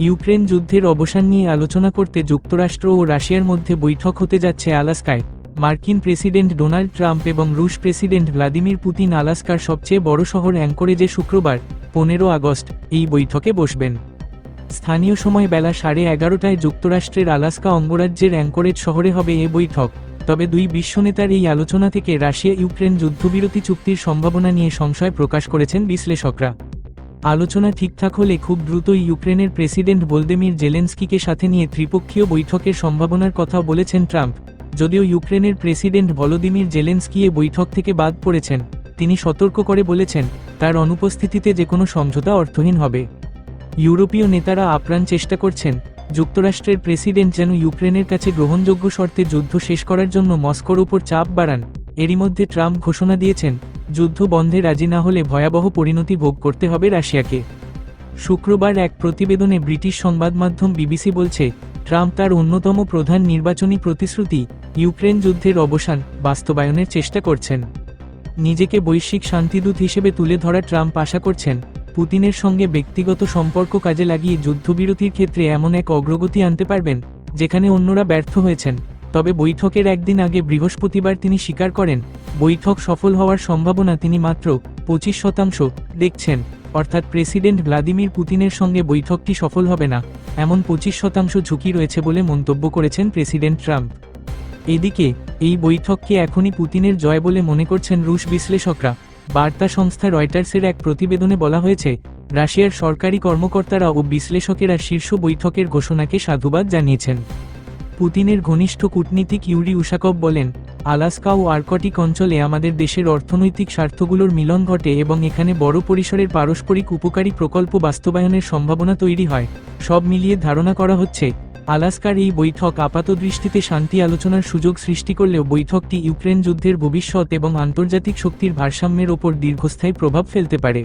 Ukraine যুদ্ধের অবসান নিয়ে আলোচনা করতে যুক্তরাষ্ট্র ও রাশিয়ার মধ্যে বৈঠক হতে যাচ্ছে আলাস্কায়। মার্কিন প্রেসিডেন্ট ডোনাল্ড ট্রাম্প এবং রুশ প্রেসিডেন্ট ভ্লাদিমির পুতিন আলাস্কার সবচেয়ে বড় শহর অ্যাঙ্করেজে শুক্রবার, পনেরো আগস্ট, এই বৈঠকে বসবেন। স্থানীয় সময় বেলা সাড়ে এগারোটায় যুক্তরাষ্ট্রের আলাস্কা অঙ্গরাজ্যের অ্যাঙ্করেজ শহরে হবে এ বৈঠক। তবে দুই বিশ্বনেতার এই আলোচনা থেকে রাশিয়া ইউক্রেন যুদ্ধবিরতি চুক্তির সম্ভাবনা নিয়ে সংশয় প্রকাশ করেছেন বিশ্লেষকরা। আলোচনা ঠিকঠাক হলে খুব দ্রুতই ইউক্রেনের প্রেসিডেন্ট ভোলদেমির জেলেন্সকিকে সাথে নিয়ে ত্রিপক্ষীয় বৈঠকের সম্ভাবনার কথা বলেছেন ট্রাম্প, যদিও ইউক্রেনের প্রেসিডেন্ট ভলোদিমির জেলেন্সকি এ বৈঠক থেকে বাদ পড়েছেন। তিনি সতর্ক করে বলেছেন, তার অনুপস্থিতিতে যে কোনো সমঝোতা অর্থহীন হবে। ইউরোপীয় নেতারা আপ্রাণ চেষ্টা করছেন, যুক্তরাষ্ট্রের প্রেসিডেন্ট যেন ইউক্রেনের কাছে গ্রহণযোগ্য শর্তে যুদ্ধ শেষ করার জন্য মস্কোর উপর চাপ বাড়ান। এরই মধ্যে ট্রাম্প ঘোষণা দিয়েছেন যুদ্ধ বন্ধে রাজি না হলে ভয়াবহ পরিণতি ভোগ করতে হবে রাশিয়াকে। শুক্রবার এক প্রতিবেদনে ব্রিটিশ সংবাদ মাধ্যম বিবিসি বলছে, ট্রাম্প তার অন্যতম প্রধান নির্বাচনী প্রতিশ্রুতি, ইউক্রেন যুদ্ধের অবসান, বাস্তবায়নের চেষ্টা করছেন। নিজেকে বৈশ্বিক শান্তিদূত হিসেবে তুলে ধরা ট্রাম্প আশা করছেন, পুতিনের সঙ্গে ব্যক্তিগত সম্পর্ক কাজে লাগিয়ে যুদ্ধবিরতির ক্ষেত্রে এমন এক অগ্রগতি আনতে পারবেন, যেখানে অন্যরা ব্যর্থ হয়েছেন। তবে বৈঠকের একদিন আগে বৃহস্পতিবার তিনি স্বীকার করেন বৈঠক সফল হওয়ার সম্ভাবনা তিনি মাত্র পঁচিশ শতাংশ দেখছেন। অর্থাৎ প্রেসিডেন্ট ভ্লাদিমির পুতিনের সঙ্গে বৈঠকটি সফল হবে না, এমন পঁচিশ শতাংশ ঝুঁকি রয়েছে বলে মন্তব্য করেছেন প্রেসিডেন্ট ট্রাম্প। এদিকে, এই বৈঠককে এখনই পুতিনের জয় বলে মনে করছেন রুশ বিশ্লেষকরা। বার্তা সংস্থা রয়টার্সের এক প্রতিবেদনে বলা হয়েছে, রাশিয়ার সরকারি কর্মকর্তারা ও বিশ্লেষকেরা শীর্ষ বৈঠকের ঘোষণাকে সাধুবাদ জানিয়েছেন। পুতিনের ঘনিষ্ঠ কূটনীতিক ইউরি উশাকভ বলেন আলাস্কা ও আর্কটিক অঞ্চলে আমাদের দেশের অর্থনৈতিক স্বার্থগুলোর মিলন ঘটে এবং এখানে বড় পরিসরের পারস্পরিক উপকারী প্রকল্প বাস্তবায়নের সম্ভাবনা তৈরি হয়। সব মিলিয়ে ধারণা করা হচ্ছে, আলাস্কার এই বৈঠক আপাত দৃষ্টিতে শান্তি আলোচনার সুযোগ সৃষ্টি করলেও বৈঠকটি ইউক্রেন যুদ্ধের ভবিষ্যৎ এবং আন্তর্জাতিক শক্তির ভারসাম্যের ওপর দীর্ঘস্থায়ী প্রভাব ফেলতে পারে।